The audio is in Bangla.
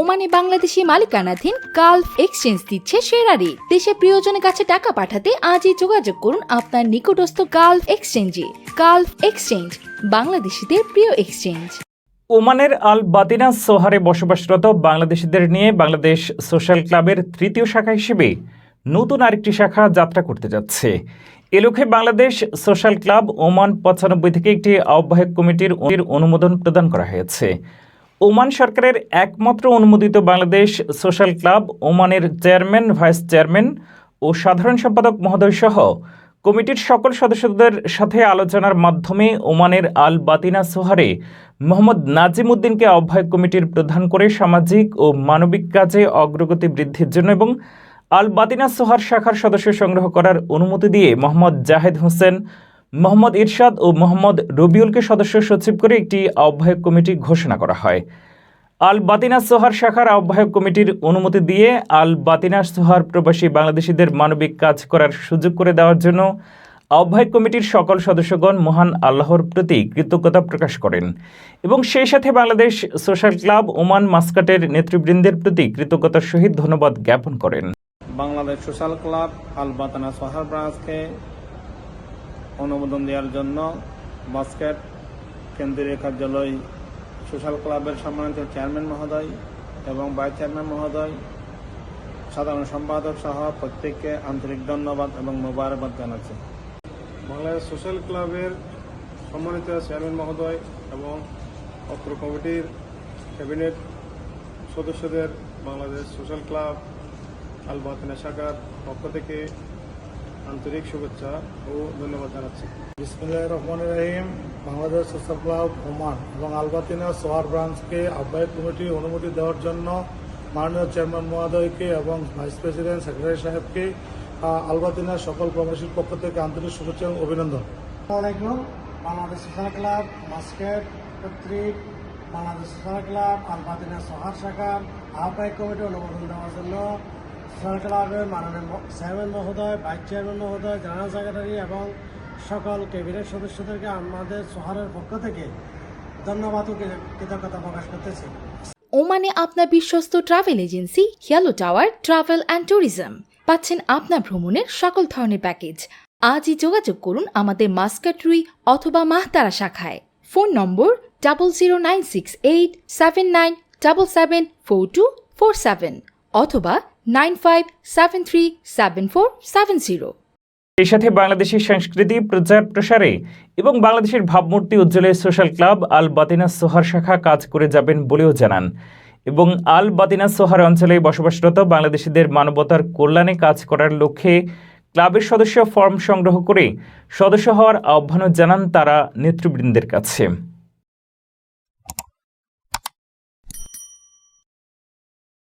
ওমানে বাংলাদেশি মালিকানাধীন গালফ এক্সচেঞ্জ দিচ্ছে সেরা রেট দেশে প্রিয়জনের কাছে টাকা পাঠাতে আজই যোগাযোগ করুন আপনার নিকটস্থ গালফ এক্সচেঞ্জে। গালফ এক্সচেঞ্জ, বাংলাদেশিদের প্রিয় এক্সচেঞ্জ। ওমানের আল বাতিনা সোহারে বসবাসরত বাংলাদেশিদের নিয়ে বাংলাদেশ সোশ্যাল ক্লাবের তৃতীয় শাখা হিসেবে নতুন আরেকটি শাখা যাত্রা করতে যাচ্ছে। এ লক্ষ্যে বাংলাদেশ সোশ্যাল ক্লাব ওমান পঁচানব্বই থেকে একটি আহ্বায়ক কমিটির অনুমোদন প্রদান করা হয়েছে। ওমান সরকারের একমাত্র অনুমোদিত বাংলাদেশ সোশ্যাল ক্লাব, ওমানের চেয়ারম্যান, ভাইস চেয়ারম্যান ও সাধারণ সম্পাদক মহোদয় সহ কমিটির সকল সদস্যদের সাথে আলোচনার মাধ্যমে ওমানের আল বাতিনা সোহারে মোহাম্মদ নাজিম উদ্দিনকে আহ্বায়ক কমিটির প্রধান করে সামাজিক ও মানবিক কাজে অগ্রগতি বৃদ্ধির জন্য এবং আল বাতিনা সোহার শাখার সদস্য সংগ্রহ করার অনুমতি দিয়ে মোহাম্মদ জাহেদ হোসেন মোহাম্মদ ইরশাদ ও মোহাম্মদ রবিউলকে সদস্য সচিব করে একটি আহ্বায়ক কমিটি ঘোষণা করা হয়। আল বাতিনা সোহার শাখার আহ্বায়ক কমিটির অনুমতি দিয়ে আল বাতিনা সোহার প্রবাসী বাংলাদেশিদের মানবিক কাজ করার সুযোগ করে দেওয়ার জন্য আহ্বায়ক কমিটির সকল সদস্যগণ মহান আল্লাহর প্রতি কৃতজ্ঞতা প্রকাশ করেন এবং সেই সাথে বাংলাদেশ সোশ্যাল ক্লাব ওমান মাস্কাটের নেতৃবৃন্দের প্রতি কৃতজ্ঞতার সহিত ধন্যবাদ জ্ঞাপন করেন। Bangladesh social club Al Batinah Sohar ব্রাঞ্চকে অনুমোদন দেওয়ার জন্য বাস্কেট কেন্দ্রীয় কার্যালয় সোশ্যাল ক্লাবের সম্মানিত চেয়ারম্যান মহোদয় এবং ভাইস চেয়ারম্যান মহোদয়, সাধারণ সম্পাদক সহ প্রত্যেককে আন্তরিক ধন্যবাদ এবং মোবারকবাদ জানাচ্ছি। বাংলাদেশ সোশ্যাল ক্লাবের সম্মানিত চেয়ারম্যান মহোদয় এবং অত্র কমিটির ক্যাবিনেট সদস্যদের বাংলাদেশ সোশ্যাল ক্লাব আলবাতিনা শাখার পক্ষ থেকে আন্তরিক শুভেচ্ছা ও ধন্যবাদ জানাচ্ছি। বিসমুল্লাহ রহমান রহিম। বাংলাদেশ সোশ্যাল ক্লাব ওমান এবং আলবাতিনা সোহার ব্রাঞ্চকে আহ্বায়ক কমিটি অনুমতি দেওয়ার জন্য মাননীয় চেয়ারম্যান মহোদয়কে এবং ভাইস প্রেসিডেন্ট সেক্রেটারি সাহেবকে আহ, আলবাতিনা সকল প্রবাসীর পক্ষ থেকে আন্তরিক শুভেচ্ছা এবং অভিনন্দন। বাংলাদেশ সোশ্যাল ক্লাব মাস্কেট কর্তৃক Bangladesh social club Al Batinah Sohar শাখার আহ্বায়ক কমিটি অনুমোদন দেওয়ার জন্য ক্লাবের মাননীয় চেয়ারম্যান মহোদয়, ভাইস চেয়ারম্যান মহোদয়, জেনারেল সেক্রেটারি এবং সকল ক্যাবিনেট সদস্যদেরকে আমাদের শহরের পক্ষ থেকে ধন্যবাদ ও কৃতজ্ঞতা প্রকাশ করতেছি। ওমানে আপনার বিশ্বস্ত travel agency Hiyalo Tower Travel and Tourism পাচ্ছেন আপনার ভ্রমণের সকল ধরনের প্যাকেজ আজই যোগাযোগ করুন আমাদের মাস্কাট রুই অথবা মাহতারা শাখায়। Phone number double zero nine six eight seven nine double seven four two four seven অথবা nine five, seven three, seven four, seven zero. এই সাথে বাংলাদেশের সংস্কৃতি, প্রচার, প্রসারে এবং বাংলাদেশের ভাবমূর্তি উজ্জ্বলে সোশ্যাল ক্লাব আল বাতিনা সোহার শাখা কাজ করে যাবেন বলেও জানান। এবং আল বাতিনা সোহার অঞ্চলে বসবাসরত বাংলাদেশিদের মানবতার কল্যাণে কাজ করার লক্ষ্যে ক্লাবের সদস্য ফর্ম সংগ্রহ করে সদস্য হওয়ার আহ্বানও জানান তারা নেতৃবৃন্দের কাছে।